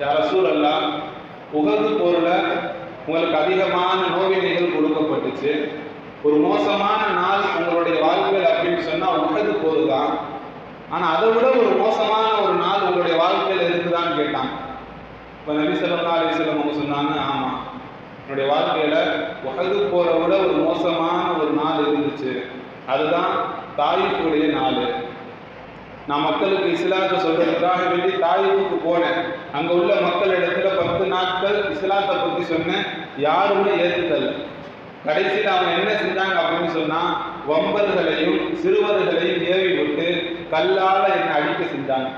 யார எல்லாம் உகது போரில் உங்களுக்கு அதிகமான நோவினைகள் கொடுக்கப்பட்டுச்சு. ஒரு மோசமான நாள் உங்களுடைய வாழ்க்கையில் அப்படின்னு சொன்னால் உகது போர் தான் ஆனால் அதை விட ஒரு மோசமான ஒரு நாள் உங்களுடைய வாழ்க்கையில் இருக்குதான்னு கேட்டான் இப்போ நபி சொல்லா அலிஸ்லம் அவங்க சொன்னாங்க ஆமாம் என்னுடைய வாழ்க்கையில் உகது போரை விட ஒரு மோசமான ஒரு நாள் இருந்துச்சு. அதுதான் தாயிஃபுடைய நாள். நான் மக்களுக்கு இஸ்லாத்தை சொல்றதுக்காக வேண்டி தாயிஃபுக்கு போனேன் அங்கே உள்ள மக்கள் இடத்துல பத்து நாட்கள் இஸ்லாத்தை பற்றி சொன்னேன் யாருமே ஏற்றுக்கல கடைசியில் அவங்க என்ன செஞ்சாங்க அப்படின்னு சொன்னால் வம்பர்களையும் சிறுவர்களையும் ஏவி விட்டு கல்லால் என்னை அடிக்க செஞ்சாங்க.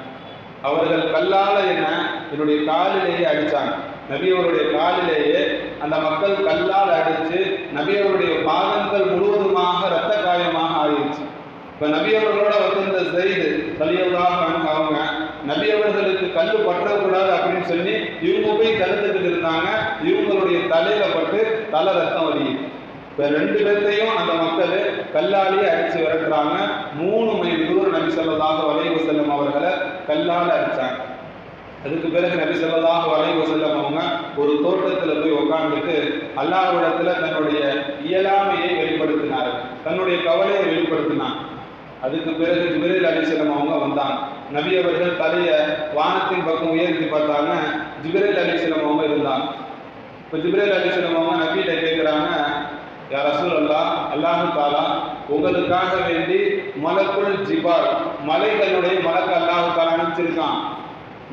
அவர்கள் கல்லால் என்ன என்னுடைய காலிலேயே அடித்தாங்க நபியவருடைய காலிலேயே அந்த மக்கள் கல்லால் அடித்து நபியவருடைய பாதங்கள் முழுவதுமாக இரத்த காயமாக ஆயிடுச்சு இப்போ நபியவர்களோட வந்திருந்த செய்து தலையதாக அவங்க நபி அவர்களுக்கு கல்லு பற்றக்கூடாது அப்படின்னு சொல்லி இவங்க போய் தடுத்துக்கிட்டு இருந்தாங்க. இவங்களுடைய தலையில பட்டு தலை ரத்தம் வலியுது இப்ப ரெண்டு பேர்த்தையும் அந்த மக்கள் கல்லாலேயே அடிச்சு விரட்டுறாங்க. மூணு மைல் தூரம் நபி சொல்லதாக வலைவு செல்லும் அவர்களை கல்லால் அடிச்சாங்க. அதுக்கு பிறகு நபி சொல்லதாக வளைவு செல்லும் அவங்க ஒரு தோட்டத்துல போய் உட்கார்ந்துட்டு அல்லாஹ்விடத்துல தன்னுடைய இயலாமையை வெளிப்படுத்தினார் தன்னுடைய கவலையை வெளிப்படுத்தினார் அதுக்கு பிறகு ஜிபிரில் அலிசலம் அவங்க வந்தாங்க. நபி அவர்கள் தலையை வானத்தின் பக்கம் உயர்த்தி பார்த்தாங்க. ஜிப்ரேல் அலிசலம் அவங்க இருந்தாங்க. இப்போ ஜிப்ரேல் அலிஸ்லம் அவங்க நபியிட்ட கேட்குறாங்க யார் ரசூல் அல்லா அல்லாஹு தாலா உங்களுக்காக வேண்டி மலக்குள் ஜிபால் மலைகளுடைய மலக்கு அல்லாஹு தாலா அனுப்பிச்சிருக்கான்.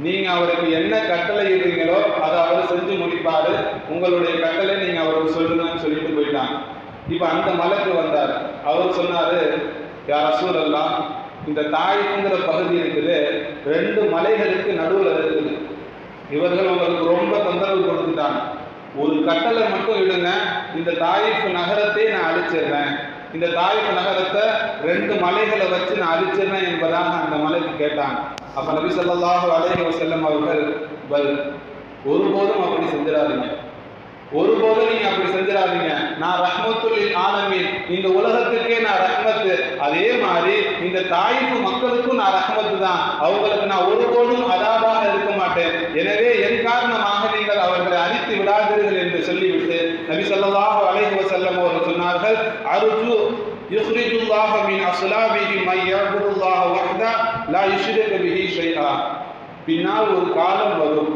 நீங்கள் அவருக்கு என்ன கட்டளை இருக்கீங்களோ அதை அவர் செஞ்சு முடிப்பாரு. உங்களுடைய கட்டளை நீங்கள் அவருக்கு சொல்லுங்கன்னு சொல்லிட்டு போயிட்டாங்க. இப்போ அந்த மலைக்கு வந்தார். அவர் சொன்னார் யார் ரசூல் அல்லா இந்த தாய்ங்கிற பகுதி இருக்குது. ரெண்டு மலைகளுக்கு நடுவில் இருக்குது. இவர்கள் உங்களுக்கு ரொம்ப தொந்தரவு கொடுத்துட்டாங்க. ஒரு கட்டளை மட்டும் இடுங்க. இந்த தாயிப்பு நகரத்தை நான் அழிச்சிடுறேன். இந்த தாயிப்பு நகரத்தை ரெண்டு மலைகளை வச்சு நான் அழிச்சிடுறேன் என்பதாக அந்த மலைக்கு கேட்டாங்க. அப்ப நபி ஸல்லல்லாஹு அலைஹி செல்லும் அவர்கள் பல் ஒருபோதும் அப்படி செஞ்சிடாதீங்க. ஒருபோதும் நீங்க அப்படி செஞ்சிடாதீங்க. நான் ரஹ்மத்துல் ஆலமின். இந்த உலகத்துக்கே நான் ரஹ்மத்து. அதே மாதிரி இந்த தாய்ப்பு மக்களுக்கும் நான் ரஹமத்து தான் அவங்களுக்கு நான் ஒருபோதும் அதாபாக இருக்க மாட்டேன். எனவே என் காரணமாக நீங்கள் அவர்களை அழித்து விடாதீர்கள் என்று சொல்லிவிட்டு நபி சொல்லாஹ் அலைஹி செல்லம் அவர்கள் சொன்னார்கள் அருஜு யுஹ்ரிஜுல்லாஹ மின் அஸ்லாபிஹி மை வஹ்தா லா யுஷ்ரிகு பிஹி ஷைஆ. பின்னால் ஒரு காலம் வரும்.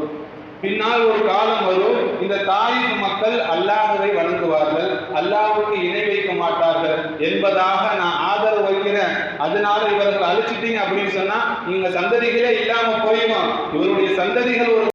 பின்னால் ஒரு காலம் வரும். இந்த தாயின் மக்கள் அல்லாஹரை வணங்குவார்கள். அல்லாஹுக்கு இணை வைக்க மாட்டார்கள் என்பதாக நான் ஆதரவு அதனால இவர்கள் அழிச்சிட்டீங்க அப்படின்னு சொன்னா நீங்க சந்ததிகளே இல்லாம போயுமா இவருடைய சந்ததிகள் ஒரு